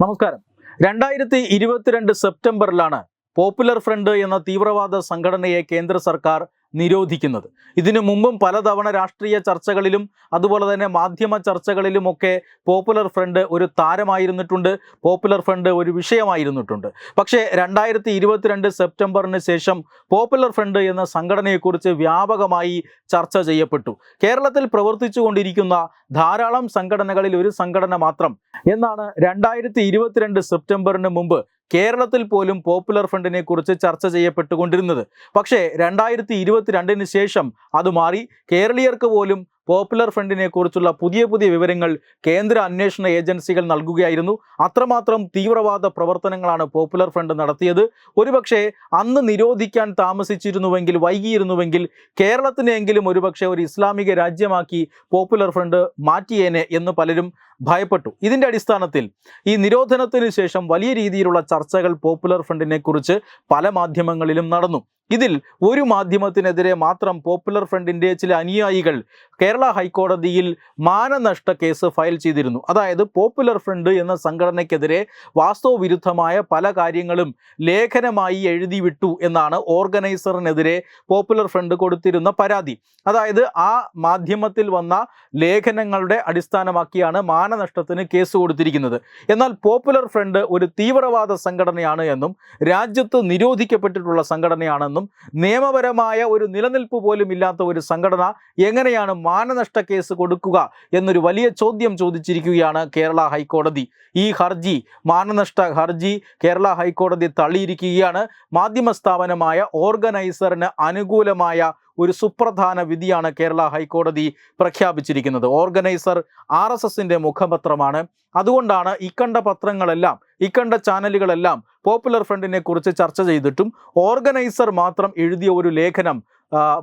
നമസ്കാരം. രണ്ടായിരത്തി ഇരുപത്തിരണ്ട് സെപ്റ്റംബറിലാണ് പോപ്പുലർ ഫ്രണ്ട് എന്ന തീവ്രവാദ സംഘടനയെ കേന്ദ്ര സർക്കാർ നിരോധിക്കുന്നത്. ഇതിനു മുമ്പും പലതവണ രാഷ്ട്രീയ ചർച്ചകളിലും അതുപോലെ തന്നെ മാധ്യമ ചർച്ചകളിലുമൊക്കെ പോപ്പുലർ ഫ്രണ്ട് ഒരു താരമായിരുന്നിട്ടുണ്ട് പോപ്പുലർ ഫ്രണ്ട് ഒരു വിഷയമായിരുന്നിട്ടുണ്ട്. പക്ഷേ രണ്ടായിരത്തി ഇരുപത്തിരണ്ട് സെപ്റ്റംബറിന് ശേഷം പോപ്പുലർ ഫ്രണ്ട് എന്ന സംഘടനയെക്കുറിച്ച് വ്യാപകമായി ചർച്ച ചെയ്യപ്പെട്ടു. കേരളത്തിൽ പ്രവർത്തിച്ചുകൊണ്ടിരിക്കുന്ന ധാരാളം സംഘടനകളിൽ ഒരു സംഘടന മാത്രം. എന്നാണ് രണ്ടായിരത്തി ഇരുപത്തിരണ്ട് സെപ്റ്റംബറിന് മുമ്പ് കേരളത്തിൽ പോലും പോപ്പുലർ ഫ്രണ്ടിനെ കുറിച്ച് ചർച്ച ചെയ്യപ്പെട്ടുകൊണ്ടിരുന്നത്. പക്ഷേ രണ്ടായിരത്തി ഇരുപത്തിരണ്ടിന് ശേഷം അത് മാറി. കേരളീയർക്ക് പോലും പോപ്പുലർ ഫ്രണ്ടിനെ കുറിച്ചുള്ള പുതിയ പുതിയ വിവരങ്ങൾ കേന്ദ്ര അന്വേഷണ ഏജൻസികൾ നൽകുകയായിരുന്നു. അത്രമാത്രം തീവ്രവാദ പ്രവർത്തനങ്ങളാണ് പോപ്പുലർ ഫ്രണ്ട് നടത്തിയത്. ഒരുപക്ഷെ അന്ന് നിരോധിക്കാൻ താമസിച്ചിരുന്നുവെങ്കിൽ വൈകിയിരുന്നുവെങ്കിൽ കേരളത്തിനെങ്കിലും ഒരുപക്ഷെ ഒരു ഇസ്ലാമിക രാജ്യമാക്കി പോപ്പുലർ ഫ്രണ്ട് മാറ്റിയേനെ എന്ന് പലരും ഭയപ്പെട്ടു. ഇതിന്റെ അടിസ്ഥാനത്തിൽ ഈ നിരോധനത്തിന് ശേഷം വലിയ രീതിയിലുള്ള ചർച്ചകൾ പോപ്പുലർ ഫ്രണ്ടിനെക്കുറിച്ച് പല മാധ്യമങ്ങളിലും നടന്നു. ഇതിൽ ഒരു മാധ്യമത്തിനെതിരെ മാത്രം പോപ്പുലർ ഫ്രണ്ടിന്റെ ചില അനുയായികൾ കേരള ഹൈക്കോടതിയിൽ മാനനഷ്ട കേസ് ഫയൽ ചെയ്തിരുന്നു. അതായത് പോപ്പുലർ ഫ്രണ്ട് എന്ന സംഘടനയ്ക്കെതിരെ വാസ്തവവിരുദ്ധമായ പല കാര്യങ്ങളും ലേഖനമായി എഴുതി വിട്ടു എന്നാണ് ഓർഗനൈസറിനെതിരെ പോപ്പുലർ ഫ്രണ്ട് കൊടുത്തിരുന്ന പരാതി. അതായത് ആ മാധ്യമത്തിൽ വന്ന ലേഖനങ്ങളുടെ അടിസ്ഥാനമാക്കിയാണ് മാനനഷ്ടത്തിന് കേസ് കൊടുത്തിരിക്കുന്നത്. എന്നാൽ പോപ്പുലർ ഫ്രണ്ട് ഒരു തീവ്രവാദ സംഘടനയാണ് എന്നും രാജ്യത്ത് നിരോധിക്കപ്പെട്ടിട്ടുള്ള സംഘടനയാണെന്നും നിയമപരമായ ഒരു നിലനിൽപ്പ് പോലും ഇല്ലാത്ത ഒരു സംഘടന എങ്ങനെയാണ് മാനനഷ്ട കേസ് കൊടുക്കുക എന്നൊരു വലിയ ചോദ്യം ചോദിച്ചിരിക്കുകയാണ് കേരള ഹൈക്കോടതി. ഈ ഹർജി മാനനഷ്ട ഹർജി കേരള ഹൈക്കോടതി തള്ളിയിരിക്കുകയാണ്. മാധ്യമ സ്ഥാപനമായ ഓർഗനൈസറിന് അനുകൂലമായ ഒരു സുപ്രധാന വിധിയാണ് കേരള ഹൈക്കോടതി പ്രഖ്യാപിച്ചിരിക്കുന്നത്. ഓർഗനൈസർ ആർ എസ് എസിന്റെ മുഖപത്രമാണ്. അതുകൊണ്ടാണ് ഇക്കണ്ട പത്രങ്ങളെല്ലാം ഇക്കണ്ട ചാനലുകളെല്ലാം പോപ്പുലർ ഫ്രണ്ടിനെ കുറിച്ച് ചർച്ച ചെയ്തിട്ടും ഓർഗനൈസർ മാത്രം എഴുതിയ ഒരു ലേഖനം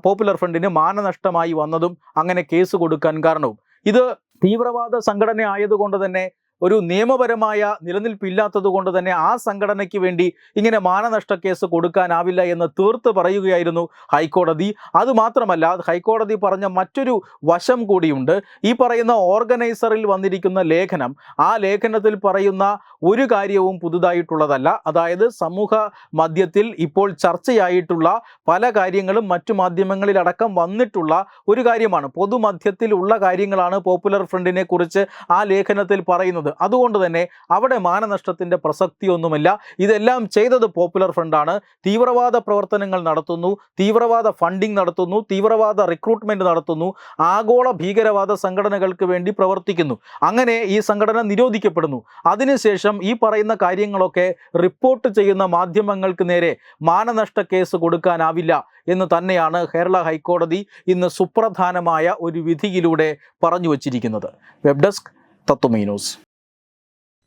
പോപ്പുലർ ഫ്രണ്ടിന് മാനനഷ്ടമായി വന്നതും അങ്ങനെ കേസ് കൊടുക്കാൻ കാരണവും. ഇത് തീവ്രവാദ സംഘടന ആയതുകൊണ്ട് തന്നെ ഒരു നിയമപരമായ നിലനിൽപ്പില്ലാത്തത് കൊണ്ട് തന്നെ ആ സംഘടനയ്ക്ക് വേണ്ടി ഇങ്ങനെ മാനനഷ്ട കേസ് കൊടുക്കാനാവില്ല എന്ന് തീർത്ത് പറയുകയായിരുന്നു ഹൈക്കോടതി. അതുമാത്രമല്ല ഹൈക്കോടതി പറഞ്ഞ മറ്റൊരു വശം കൂടിയുണ്ട്. ഈ പറയുന്ന ഓർഗനൈസറിൽ വന്നിരിക്കുന്ന ലേഖനം ആ ലേഖനത്തിൽ പറയുന്ന ഒരു കാര്യവും പുതുതായിട്ടുള്ളതല്ല. അതായത് സമൂഹ മധ്യത്തിൽ ഇപ്പോൾ ചർച്ചയായിട്ടുള്ള പല കാര്യങ്ങളും മറ്റു മാധ്യമങ്ങളിലടക്കം വന്നിട്ടുള്ള ഒരു കാര്യമാണ്. പൊതുമധ്യത്തിൽ ഉള്ള കാര്യങ്ങളാണ് പോപ്പുലർ ഫ്രണ്ടിനെ കുറിച്ച് ആ ലേഖനത്തിൽ പറയുന്നത്. അതുകൊണ്ട് തന്നെ അവിടെ മാനനഷ്ടത്തിന്റെ പ്രസക്തിയൊന്നുമില്ല. ഇതെല്ലാം ചെയ്തത് പോപ്പുലർ ഫ്രണ്ടാണ് തീവ്രവാദ പ്രവർത്തനങ്ങൾ നടത്തുന്നു. തീവ്രവാദ ഫണ്ടിംഗ് നടത്തുന്നു. തീവ്രവാദ റിക്രൂട്ട്മെന്റ് നടത്തുന്നു. ആഗോള ഭീകരവാദ സംഘടനകൾക്ക് വേണ്ടി പ്രവർത്തിക്കുന്നു. അങ്ങനെ ഈ സംഘടന നിരോധിക്കപ്പെടുന്നു. അതിനുശേഷം ശേഷം ഈ പറയുന്ന കാര്യങ്ങളൊക്കെ റിപ്പോർട്ട് ചെയ്യുന്ന മാധ്യമങ്ങൾക്ക് നേരെ മാനനഷ്ട കേസ് കൊടുക്കാനാവില്ല എന്ന് തന്നെയാണ് കേരള ഹൈക്കോടതി ഇന്ന് സുപ്രധാനമായ ഒരു വിധിയിലൂടെ പറഞ്ഞു വച്ചിരിക്കുന്നത്. Web desk തത്വമി news.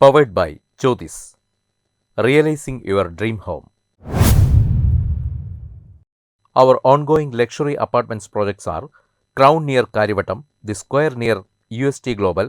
Powered by Jyothis realising your dream home our ongoing luxury apartments projects R crown near Kariavattom the square near U S T global